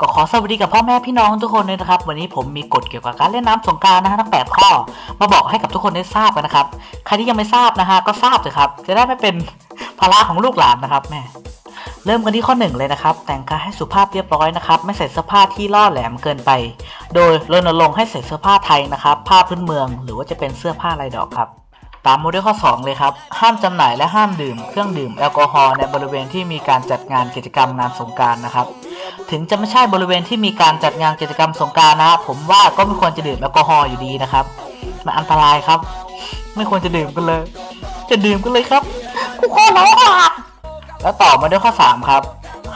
ก็ขอสวัสดีกับพ่อแม่พี่น้องทุกคนเลยนะครับ วันนี้ผมมีกฎเกี่ยวกับการเล่นน้ำสงการนะฮะทั้ง8ข้อ มาบอกให้กับทุกคนได้ทราบกันนะครับ ใครที่ยังไม่ทราบนะฮะก็ทราบเถอะครับ จะได้ไม่เป็นภาระของลูกหลานนะครับแม่เริ่มกันที่ข้อหนึ่งเลยนะครับ แต่งกายให้สุภาพเรียบร้อยนะครับ ไม่ใส่เสื้อผ้าที่ล่อแหลมเกินไป โดยรณรงค์ให้ใส่เสื้อผ้าไทยนะครับ ผ้าพื้นเมือง หรือว่าจะเป็นเสื้อผ้าลายดอกครับ ตามโมเดลข้อ 2 เลยครับ ห้ามจำหน่ายและห้ามดื่ม เครื่องดื่มแอลกอฮอล์ในบริเวณที่มีการจัดงานกิจกรรมงานสงการนะครับ ถึงจะไม่ใช่บริเวณที่มีการจัดงานกิจกรรมสงการนะ ผมว่าก็ไม่ควรจะดื่มแอลกอฮอล์อยู่ดีนะครับ มันอันตรายครับ ไม่ควรจะดื่มกันเลย จะดื่มกันเลยครับกูขอร้องอะแล้วต่อมาด้วยข้อ 3 ครับ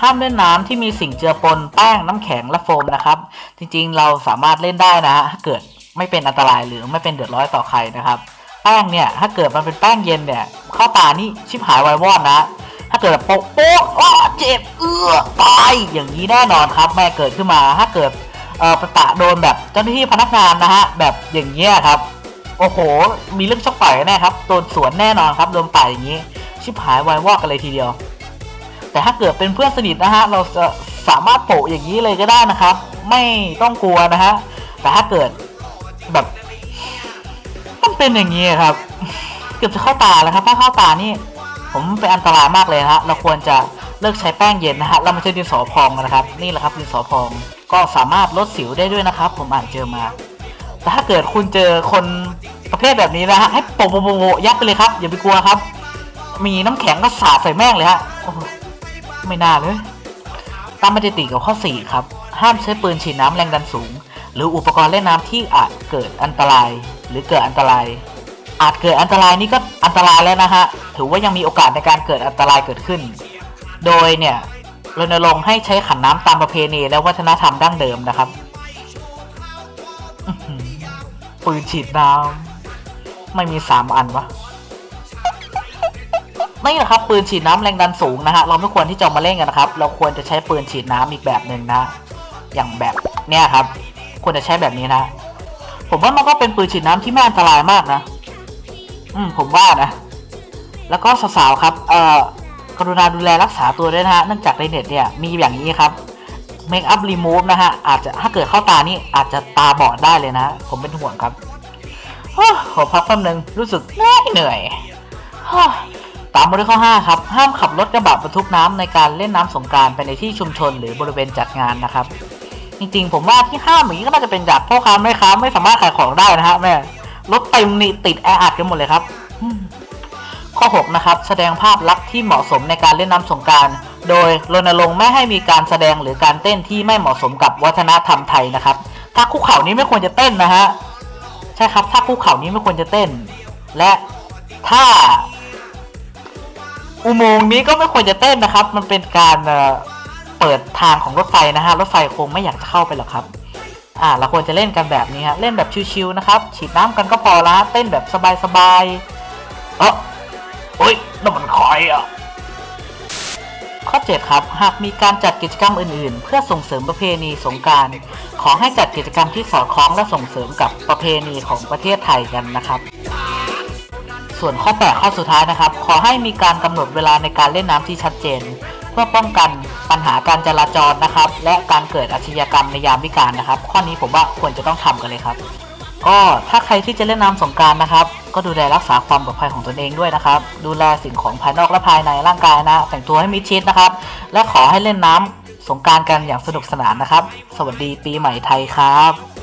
ห้ามเล่นน้ำที่มีสิ่งเจือปนแป้งน้ำแข็งและโฟมนะครับ จริงๆเราสามารถเล่นได้นะฮะถ้าเกิดไม่เป็นอันตรายหรือไม่เป็นเดือดร้อนต่อใครนะครับ แป้งเนี่ยถ้าเกิดมันเป็นแป้งเย็นเนี่ยเข้าตานี่ชิบหายไวายวอดนะ ถ้าเกิดโป๊ะโป๊ะอ้อเจ็บเอื้อตายอย่างนี้แน่นอนครับแม่เกิดขึ้นมาถ้าเกิดเอ่อประตะโดนแบบเจ้าหน้าที่พนักงานนะฮะแบบอย่างเงี้ยครับโอ้โห มีเรื่องชกต่อยแน่ครับโดนสวนแน่นอนครับโดนต่อยอย่างนี้ ชิบหายวายวอดกันเลยทีเดียว แต่ถ้าเกิดเป็นเพื่อนสนิทนะฮะเราจะสามารถโปะอย่างนี้เลยก็ได้นะครับ ไม่ต้องกลัวนะฮะแต่ถ้าเกิดแบบมันเป็นอย่างนี้ครับ เกือบจะเข้าตาแล้วครับ ถ้าเข้าตานี่ ผมเป็นอันตรายมากเลยนะฮะเราควรจะเลิกใช้แป้งเย็นนะฮะเราไม่ใช่ดินสอพองนะครับ นี่แหละครับดินสอพอง ก็สามารถลดสิวได้ด้วยนะครับ ผมอ่านเจอมา แต่ถ้าเกิดคุณเจอคนประเภทแบบนี้นะฮะให้โปะโปะโปะโปะยัดไปเลยครับอย่าไปกลัวครับ มีน้ำแข็งก็สาดใส่แม่งเลยฮะโอ้ไม่น่าเลย ตามมาติดกับข้อ 4 ครับ ห้ามใช้ปืนฉีดน้ำแรงดันสูง หรืออุปกรณ์เล่นน้ำที่อาจเกิดอันตราย หรือเกิดอันตราย อาจเกิดอันตรายนี่ก็อันตรายแล้วนะฮะ ถือว่ายังมีโอกาสในการเกิดอันตรายเกิดขึ้น โดยเนี่ยรณรงค์ให้ใช้ขันน้ำตามประเพณีและวัฒนธรรมดั้งเดิมนะครับปืนฉีดน้ำไม่มีสามอันวะนี่แหละครับปืนฉีดน้ำแรงดันสูงนะฮะเราไม่ควรที่จะมาเล่นกันนะครับ เราควรจะใช้ปืนฉีดน้ำอีกแบบหนึ่งนะ อย่างแบบเนี้ยครับ ควรจะใช้แบบนี้นะ ผมว่ามันก็เป็นปืนฉีดน้ำที่ไม่อันตรายมากนะ อืมผมว่านะ แล้วก็สาวๆครับ เอ่อกรุณาดูแลรักษาตัวด้วยนะฮะเนื่องจากในเน็ตเนี่ยมีอย่างนี้ครับ make up remove นะฮะ อาจจะถ้าเกิดเข้าตานี่อาจจะตาบอดได้เลยนะ ผมเป็นห่วงครับขอพักแป๊บนึง รู้สึกเหนื่อยเหนื่อยอ้อตามบทข้อ 5 ครับ ห้ามขับรถกระบะบรรทุกน้ำในการเล่นน้ำสงการไปในที่ชุมชนหรือบริเวณจัดงานนะครับ จริงๆ ผมว่าที่ห้ามอย่างนี้ก็น่าจะเป็นจากพ่อค้าแม่ค้าไม่สามารถขายของได้นะฮะแม่ รถเต็มนี่ติดแออัดกันหมดเลยครับ ข้อ 6 นะครับ แสดงภาพลักษณ์ที่เหมาะสมในการเล่นน้ำสงการ โดยรณรงค์ไม่ให้มีการแสดงหรือการเต้นที่ไม่เหมาะสมกับวัฒนธรรมไทยนะครับ ถ้าคุกเข่านี้ไม่ควรจะเต้นนะฮะ ใช่ครับ ถ้าคุกเข่านี้ไม่ควรจะเต้น และถ้า อุโมงค์นี้ก็ไม่ควรจะเต้นนะครับ มันเป็นการเอ่อเปิดทางของรถไฟนะฮะ รถไฟคงไม่อยากจะเข้าไปหรอกครับ อ่าเราควรจะเล่นกันแบบนี้ฮะเล่นแบบชิวๆนะครับ ฉีดน้ำกันก็พอละเต้นแบบสบายๆเออโอ้ยนั่นมันใครอะข้อ7ครับ หากมีการจัดกิจกรรมอื่นๆ เพื่อส่งเสริมประเพณีสงการ ขอให้จัดกิจกรรมที่สอดคล้องและส่งเสริมกับประเพณีของประเทศไทยกันนะครับ ส่วนข้อ8ข้อสุดท้ายนะครับ ขอให้มีการกำหนดเวลาในการเล่นน้ำที่ชัดเจน เพื่อป้องกันปัญหาการจราจรนะครับ และการเกิดอาชญากรรมในยามวิกาลนะครับ ข้อนี้ผมว่าควรจะต้องทำกันเลยครับ ก็ถ้าใครที่จะเล่นน้ำสงการนะครับ ก็ดูแลรักษาความปลอดภัยของตนเองด้วยนะครับ ดูแลสิ่งของภายนอกและภายในร่างกายนะ แต่งตัวให้มิดชิดนะครับ และขอให้เล่นน้ำสงการกันอย่างสนุกสนานนะครับ สวัสดีปีใหม่ไทยครับ